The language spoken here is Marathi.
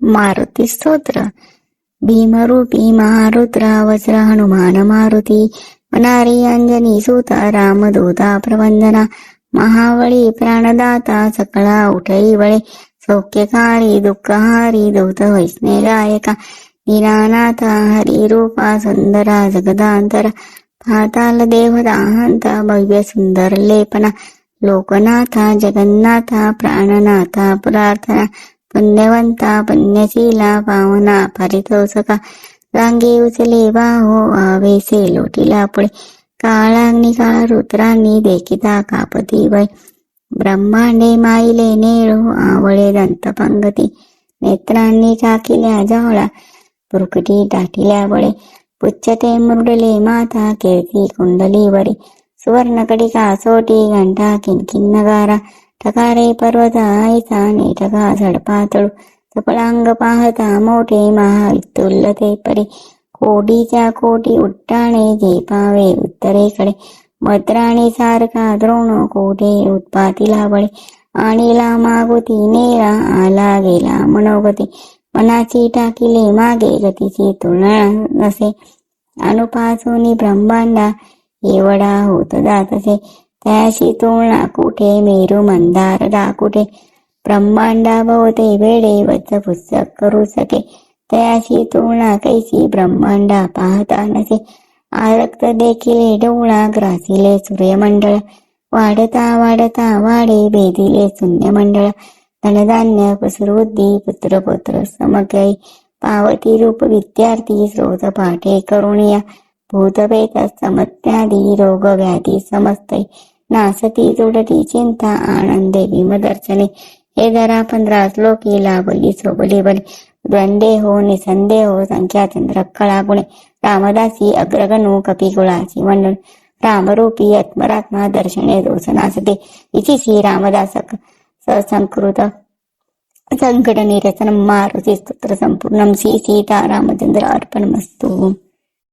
मारुती स्तोत्र। भीमरूपी महारुद्र वज्र हनुमान मारुती मनारी अंजनी सुत रामदूता प्रवंदना महावळी प्राणदाता सकळा उठई वळे सौख्यकारी दुःखहारी दूत वैष्णे गायका निरानाथ हरिरूपा सुंदरा जगदांतर पाताल देवदाहंत भव्य सुंदर लेपना लोकनाथा जगन्नाथा प्राणनाथा प्रार्थना पुण्यवंता पुण्यशीला पावना परितोषका रांगे उचले बाहो आवेसे लोटीला पुढे काळाग्नी काळ रुद्रांनी देखिता कापती वय ब्रह्मांडे माईले नेळो आवळे दंत पंगती नेत्रांनी टाकिल्या जावळा पुरकटी टाटिल्या बळे पुच्छते मुरडले माता कीर्ती कुंडलीवरी सुवर्णकडिका सोटी घंटा किनकिन नगारा ठकारे पर्वत आईचा नेटका झडपातळू सपळांग पाहता मोठे महावितुल्ल ते परे कोटीच्या कोटी उट्टाणे झेपावे उत्तरेकडे. मद्राणी सारखा द्रोण कोठे उत्पातीला बळे आणीला मागुती नेरा आला गेला मनोगती. मनाची टाकिले मागे गतीची तुलना नसे. अनुपासून ब्रह्मांडा एवढा होत जात असे. त्याशी तुलना कुठे मेरू मंदार कुठे ब्रह्मांडा भोवते वेडे वच्च पुस्तक करू सके त्याशी तुलना कैसी ब्रह्मांडा पाहता नसे आरक्त देखील डोळा ग्रासिले सूर्यमंडळ वाढता वाढता वाढे भेदिले शून्यमंडळ धनधान्य पसरुद्धी पुत्र पुत्र समग्री पावती रूप विद्यार्थी स्रोत पाठे करुणिया भूतभेद समत्यादी रोग व्याधी समजते नासती जुडती चिंता आनंद आनंदे दर्शने हे दरा पंधरा श्लोकी लाभली सोबली बली. द्वंदे हो निसंदे हो संख्या चंद्र कळा गुणे. रामदासी अग्रगणू कपिकुळाची मंडळ रामरूपी आत्मरात्मा दर्शने दोसनासते इति श्री रामदास ससंकृत संकट निरसन मारुती स्तोत्र संपूर्ण श्री सीता रामचंद्र अर्पणमस्तु.